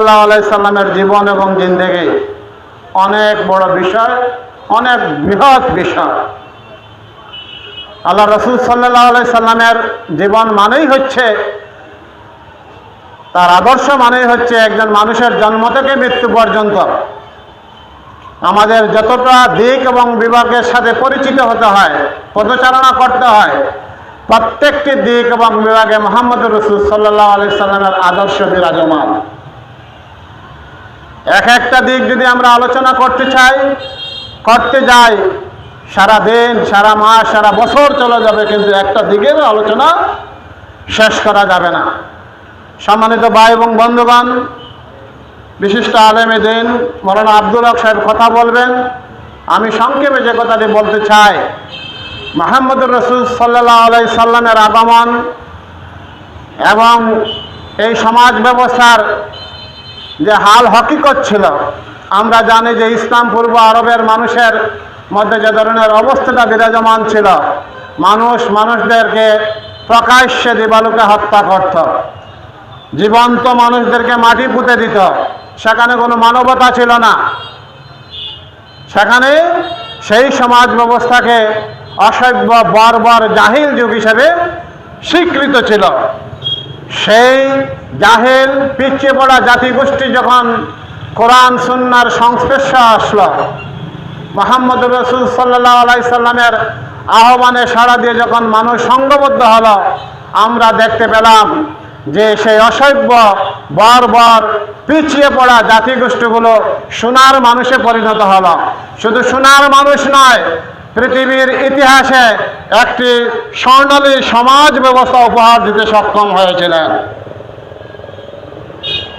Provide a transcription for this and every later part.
সাল্লাহ আলাইসাল্লামের জীবন এবং জিন্দেগি অনেক বড় বিষয়, অনেক বৃহৎ বিষয়। আল্লাহ রসুল সাল্লাহ আলাই সাল্লামের জীবন মানেই হচ্ছে, তার আদর্শ মানেই হচ্ছে একজন মানুষের জন্ম থেকে মৃত্যু পর্যন্ত। আমাদের যতটা দিক এবং বিভাগের সাথে পরিচিত হতে হয়, পদচারণা করতে হয়, প্রত্যেকটি দিক এবং বিভাগে মোহাম্মদ রসুল সাল্লাহ আলি সাল্লামের আদর্শ বিরাজমান। এক একটা দিক যদি আমরা আলোচনা করতে চাই, করতে যাই, সারা দিন, সারা মাস, সারা বছর চলে যাবে, কিন্তু একটা দিকের আলোচনা শেষ করা যাবে না। সম্মানিত ভাই এবং বন্ধুগণ, বিশিষ্ট আলেমে দিন মৌলানা আব্দুল হক সাহেব কথা বলবেন। আমি সংক্ষেপে যে কথাটি বলতে চাই মাহমুদুর রসুল সাল্লাহ আলাই সাল্লামের আগমন এবং এই সমাজ ব্যবস্থার যে হাল হকিকত ছিল। আমরা জানি যে ইসলাম পূর্ব আরবের মানুষের মধ্যে যে ধরনের অবস্থাটা বিরাজমান ছিল, মানুষ মানুষদেরকে প্রকাশ্যে দিবালুকে হত্যা করত। জীবন্ত মানুষদেরকে মাটি পুঁতে দিত। সেখানে কোনো মানবতা ছিল না। সেখানে সেই সমাজ ব্যবস্থাকে অসভ্য, বর্বর, জাহিল যুগ হিসেবে স্বীকৃত ছিল। সেই জাহেল পিছিয়ে পড়া জাতিগোষ্ঠী যখন কোরআন সুন্নার সংস্পর্শ আসলো, মোহাম্মদ রসুল সাল্লাহ আলাই সাল্লামের আহ্বানে সাড়া দিয়ে যখন মানুষ সংঘবদ্ধ হলো, আমরা দেখতে পেলাম যে সেই অসভ্য, বর্বর, পিছিয়ে পড়া জাতিগোষ্ঠীগুলো সোনার মানুষে পরিণত হলো। শুধু সোনার মানুষ নয় পৃথিবীর ইতিহাসে একটি স্বর্ণালী সমাজ ব্যবস্থা উপহার দিতে সক্ষম হয়েছিলেন।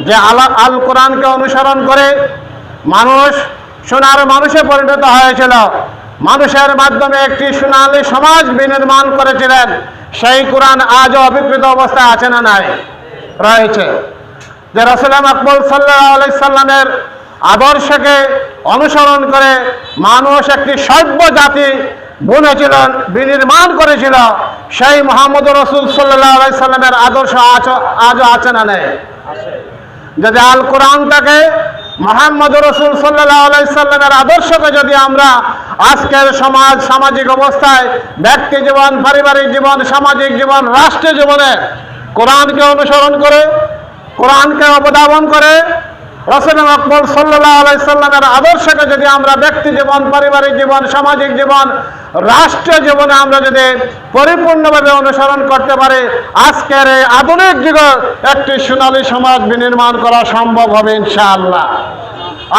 যে আলা আল কোরআনকে অনুসরণ করে মানুষ সোনার মানুষে পরিণত হয়েছিল, মানুষের মাধ্যমে একটি সোনালী সমাজ বিনির্মাণ করেছিলেন, সেই কোরআন আজও অবিকৃত অবস্থায় আছে না নাই? রয়েছে। যে রসুলাম আকবর সাল্লাহ আলাইসাল্লামের আদর্শকে অনুসরণ করে মানুষ একটি সভ্য জাতি বুনেছিলেন, বিনির্মাণ করেছিল। সেই মোহাম্মদ রসুল সাল্লাহ আলাইসাল্লামের আদর্শ আজও আছে না নেই? যদি আল কোরআনটাকে মোহাম্মদ রসুল সাল্লাহ আলাইসাল্লামের আদর্শকে যদি আমরা আজকের সমাজ, সামাজিক অবস্থায়, ব্যক্তি জীবন, পারিবারিক জীবন, সামাজিক জীবন, রাষ্ট্রীয় জীবনে কোরআনকে অনুসরণ করে, কোরআনকে অবদাবন করে রসুল আকবর সাল্লাহ আলাইসাল্লামের আদর্শকে যদি আমরা ব্যক্তি জীবন, পারিবারিক জীবন, সামাজিক জীবন, রাষ্ট্রীয় জীবনে আমরা যদি পরিপূর্ণভাবে অনুসরণ করতে পারি, আজকের এই আধুনিক যুগে একটি সোনালী সমাজ বিনির্মাণ করা সম্ভব হবে ইনশাআল্লাহ।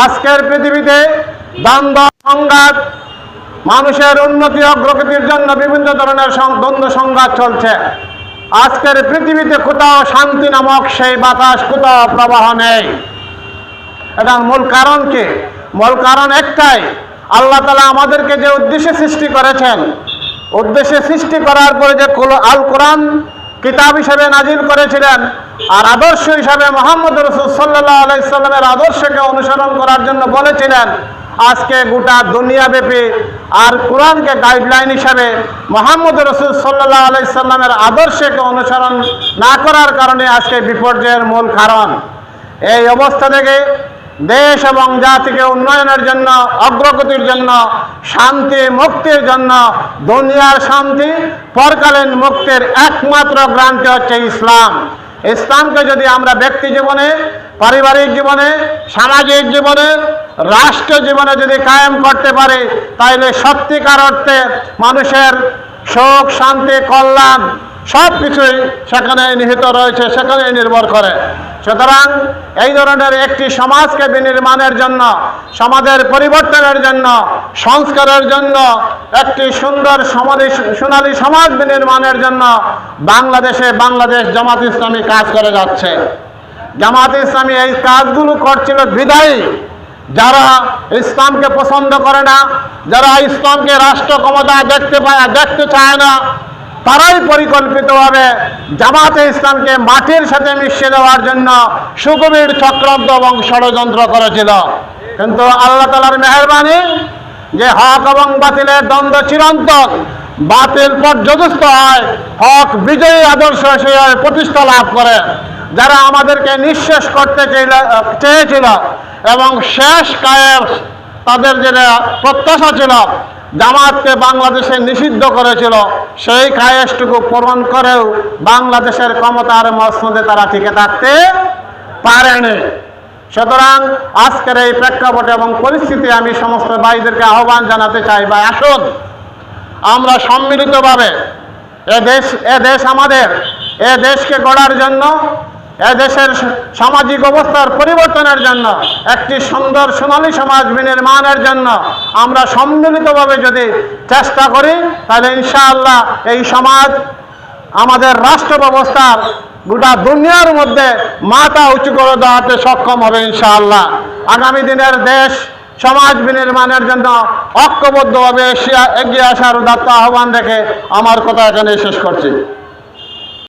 আজকের পৃথিবীতে দ্বন্দ্ব সংঘাত, মানুষের উন্নতি, অগ্রগতির জন্য বিভিন্ন ধরনের দ্বন্দ্ব, সংঘাত চলছে। আজকের পৃথিবীতে কোথাও শান্তি নামক সেই বাতাস, কোথাও প্রবাহ নেই। এটার মূল কারণ কি? মূল কারণ একটাই, আল্লাহ তালা আমাদেরকে যে উদ্দেশ্যে সৃষ্টি করেছেন, উদ্দেশ্যে সৃষ্টি করার পরে যে আল কোরআন কিতাব হিসেবে নাজিল করেছিলেন আর আদর্শ হিসাবে মোহাম্মদ রসুল সাল্লাহ আলাইসাল্লামের আদর্শকে অনুসরণ করার জন্য বলেছিলেন, আজকে গোটা দুনিয়াব্যাপী আর কোরআনকে গাইডলাইন হিসাবে মোহাম্মদ রসুল সাল্লাহ আলাইসাল্লামের আদর্শকে অনুসরণ না করার কারণে আজকে বিপর্যয়ের মূল কারণ। এই অবস্থা থেকে দেশ এবং জাতিকে উন্নয়নের জন্য, অগ্রগতির জন্য, শান্তি, মুক্তির জন্য, দুনিয়ার শান্তি, পরকালীন মুক্তির একমাত্র গ্রান্তি হচ্ছে ইসলাম। ইসলামকে যদি আমরা ব্যক্তি জীবনে, পারিবারিক জীবনে, সামাজিক জীবনে, রাষ্ট্র জীবনে যদি কায়েম করতে পারি তাহলে সত্যিকার অর্থে মানুষের সুখ, শান্তি, কল্যাণ সব কিছুই সেখানে নিহিত রয়েছে সেখানে নির্ভর করে। সুতরাং এই ধরনের একটি সমাজকে বিনির্মাণের জন্য, সমাজের পরিবর্তনের জন্য, সংস্কারের জন্য, একটি সুন্দর সমাধি সোনালী সমাজ বিনির্মাণের জন্য বাংলাদেশে বাংলাদেশ জামাত ইসলামী কাজ করে যাচ্ছে। জামাত ইসলামী এই কাজগুলো করছিল বিদায়ী। যারা ইসলামকে পছন্দ করে না, যারা ইসলামকে রাষ্ট্র ক্ষমতা দেখতে পায় দেখতে চায় না তারাই পরিকল্পিতভাবে জামাতে ইসলামকে মাটির সাথে মিশিয়ে দেওয়ার জন্য সুগভীর চক্রান্ত এবং ষড়যন্ত্র করেছিল। কিন্তু আল্লাহ তালার মেহরবানি যে হক এবং বাতিলের দ্বন্দ্ব চিরন্তন, বাতিল পর্যদস্ত হয়, হক বিজয়ী আদর্শ হিসেবে প্রতিষ্ঠা লাভ করে, যারা আমাদেরকে নিঃশেষ করতে চেয়েছিল- চেয়েছিল এবং শেষ কায়ের তাদের যেটা প্রত্যাশা ছিল জামাতকে বাংলাদেশে নিষিদ্ধ করেছিল, সেই কায়েসটুকু পূরণ করেও বাংলাদেশের ক্ষমতার মসনদে তারা টিকে থাকতে পারেনি। সুতরাং আজকের এই প্রেক্ষাপটে এবং পরিস্থিতি আমি সমস্ত ভাইদেরকে আহ্বান জানাতে চাই বা আসুন। আমরা সম্মিলিতভাবে এ দেশ এ দেশ আমাদের, এ দেশকে গড়ার জন্য এ দেশের সামাজিক অবস্থার পরিবর্তনের জন্য, একটি সুন্দর সোনালী সমাজ বিনির্মাণের জন্য আমরা সম্মিলিতভাবে যদি চেষ্টা করি, তাহলে ইনশাআল্লাহ এই সমাজ, আমাদের রাষ্ট্র ব্যবস্থার গোটা দুনিয়ার মধ্যে মাথা উঁচু করে দেওয়াতে সক্ষম হবে ইনশাআল্লাহ। আগামী দিনের দেশ সমাজ বিনির্মাণের জন্য ঐক্যবদ্ধভাবে এশিয়া, এগিয়ে আসার উদাত্ত আহ্বান রেখে আমার কথা এখানে শেষ করছি।